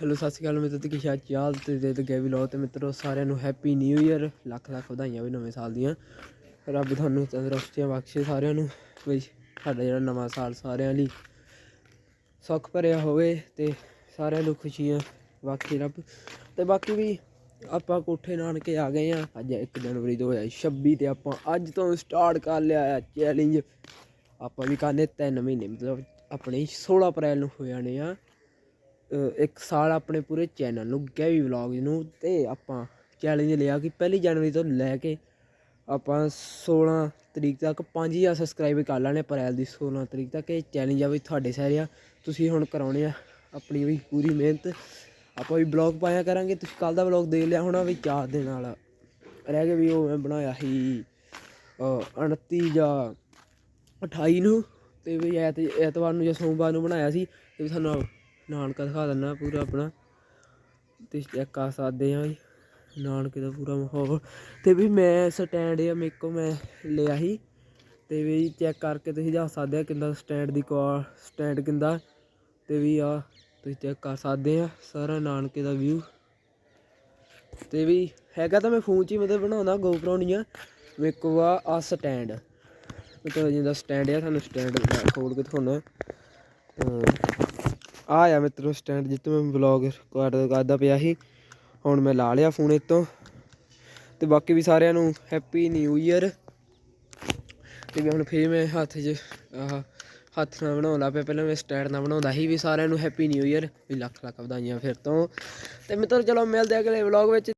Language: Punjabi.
ਹੈਲੋ ਸਤਿ ਸ਼੍ਰੀ ਅਕਾਲ ਮਿੱਤਰੋ ਤੇ ਕੀ ਚਾਲ ਤੇ ਦੇ ਤੇ ਗਏ ਵਲੌਗ ਤੇ ਮਿੱਤਰੋ, ਸਾਰਿਆਂ ਨੂੰ happy new year lakh lakh ਵਧਾਈਆਂ ਵੀ ਨਵੇਂ ਸਾਲ ਦੀਆਂ। ਰੱਬ ਤੁਹਾਨੂੰ ਤੰਦਰੁਸਤੀਆਂ ਬਖਸ਼ੇ ਸਾਰਿਆਂ ਨੂੰ, ਵੀ ਸਾਡਾ ਜਿਹੜਾ ਨਵਾਂ ਸਾਲ ਸਾਰਿਆਂ ਲਈ ਸੁੱਖ ਭਰਿਆ ਹੋਵੇ ਤੇ ਸਾਰਿਆਂ ਨੂੰ ਖੁਸ਼ੀਆਂ ਬਖਸ਼ੇ ਰੱਬ। ਤੇ ਬਾਕੀ ਵੀ ਆਪਾਂ ਕੋਠੇ ਨਾਨਕੇ ਆ ਗਏ ਆ ਅੱਜ 1 ਜਨਵਰੀ 2026 ਤੇ ਆਪਾਂ ਅੱਜ ਤੋਂ ਸਟਾਰਟ ਕਰ ਲਿਆ ਆ ਚੈਲੰਜ ਆਪਾਂ ਵੀ ਕਰਨੇ 3 ਮਹੀਨੇ, ਮਤਲਬ ਆਪਣੇ 16 ਅਪ੍ਰੈਲ ਨੂੰ ਹੋ ਜਾਣੇ ਆ। ਇੱਕ ਸਾਲ ਆਪਣੇ ਪੂਰੇ ਚੈਨਲ ਨੂੰ ਗੈਵੀ ਵਲੌਗ ਨੂੰ ਅਤੇ ਆਪਾਂ ਚੈਲੰਜ ਲਿਆ ਕਿ ਪਹਿਲੀ ਜਨਵਰੀ ਤੋਂ ਲੈ ਕੇ ਆਪਾਂ 16 ਤਰੀਕ ਤੱਕ ਪੰਜ 5000 ਸਬਸਕ੍ਰਾਈਬ ਕਰ ਲੈਣੇ ਅਪ੍ਰੈਲ ਦੀ 16 ਤਰੀਕ ਤੱਕ ਇਹ ਚੈਲੰਜ ਆ ਵੀ ਤੁਹਾਡੇ ਸਾਰੇ ਆ। ਤੁਸੀਂ ਹੁਣ ਕਰਾਉਣੇ ਆ ਆਪਣੀ ਵੀ ਪੂਰੀ ਮਿਹਨਤ। ਆਪਾਂ ਵੀ ਬਲੌਗ ਪਾਇਆ ਕਰਾਂਗੇ। ਤੁਸੀਂ ਕੱਲ ਦਾ ਬਲੌਗ ਦੇਖ ਲਿਆ ਹੋਣਾ ਵੀ ਚਾਰ ਦਿਨ ਵਾਲਾ ਰਹਿ ਗਏ ਵੀ ਉਹ ਮੈਂ ਬਣਾਇਆ ਸੀ ਅ, 29 ਜਾਂ 28 ਨੂੰ ਤੇ ਵੀ ਐਤ ਐਤਵਾਰ ਨੂੰ ਜਾਂ ਸੋਮਵਾਰ ਨੂੰ ਬਣਾਇਆ ਸੀ ਤੇ ਵੀ ਤੁਹਾਨੂੰ ਨਾਨਕਾ ਦਿਖਾ ਦਿੰਦਾ ਪੂਰਾ ਆਪਣਾ। ਤੁਸੀਂ ਚੈੱਕ ਕਰ ਸਕਦੇ ਆ ਨਾਨਕੇ ਦਾ ਪੂਰਾ ਮਾਹੌਲ। ਤੇ ਵੀ ਮੈਂ ਸਟੈਂਡ ਆ, ਮੇਰੇ ਕੋ ਮੈਂ ਲਿਆ ਸੀ। ਤੇ ਵੀ ਚੈੱਕ ਕਰਕੇ ਤੁਸੀਂ ਜਾ ਸਕਦੇ ਆ ਕਿੰਦਾ ਸਟੈਂਡ ਦੀ ਕੁਆ ਸਟੈਂਡ ਕਿੰਦਾ। ਤੇ ਵੀ ਆ, ਤੁਸੀਂ ਚੈੱਕ ਕਰ ਸਕਦੇ ਆ, ਸਾਰਾ ਨਾਨਕੇ ਦਾ ਵਿਊ ਤੇ ਵੀ ਹੈਗਾ ਤਾਂ ਮੈਂ ਫੋਨ 'ਚ ਹੀ ਮਤਲਬ ਬਣਾਉਂਦਾ, GoPro ਨਹੀਂ ਆ। ਮੇਰੇ ਕੋ ਆ ਆ ਸਟੈਂਡ ਮਤਲਬ ਜਿੰਦਾ ਸਟੈਂਡ ਆ, ਤੁਹਾਨੂੰ ਸਟੈਂਡ ਖੋਲ ਕੇ ਦਿਖਾਉਣਾ। ਆ ਆ ਮਿੱਤਰੋ ਸਟੈਂਡ ਜਿੱਤੇ ਮੈਂ ਵਲੌਗ ਰਿਕਾਰਡ ਕਰਦਾ ਪਿਆ ਸੀ, ਹੁਣ ਮੈਂ ਲਾ ਲਿਆ ਫੋਨ ਇਤੋਂ ਤੇ ਬਾਕੀ ਵੀ ਸਾਰਿਆਂ ਨੂੰ ਹੈਪੀ ਨਿਊ ਇਅਰ ਤੇ ਵੀ ਹੁਣ ਫੇਰ ਮੈਂ ਹੱਥ 'ਚ, ਆਹ, ਹੱਥ ਨਾਲ ਬਣਾਉਣ ਲੱਗ ਪਿਆ। ਪਹਿਲਾਂ ਮੈਂ ਸਟੈਂਡ ਨਾਲ ਬਣਾਉਂਦਾ ਸੀ ਵੀ ਸਾਰਿਆਂ ਨੂੰ ਹੈਪੀ ਨਿਊ ਇਅਰ ਵੀ ਲੱਖ ਲੱਖ ਵਧਾਈਆਂ ਫਿਰ ਤੋਂ। ਤੇ ਮਿੱਤਰੋ, ਚਲੋ ਮਿਲਦੇ ਆ ਅਗਲੇ ਵਲੌਗ ਵਿੱਚ।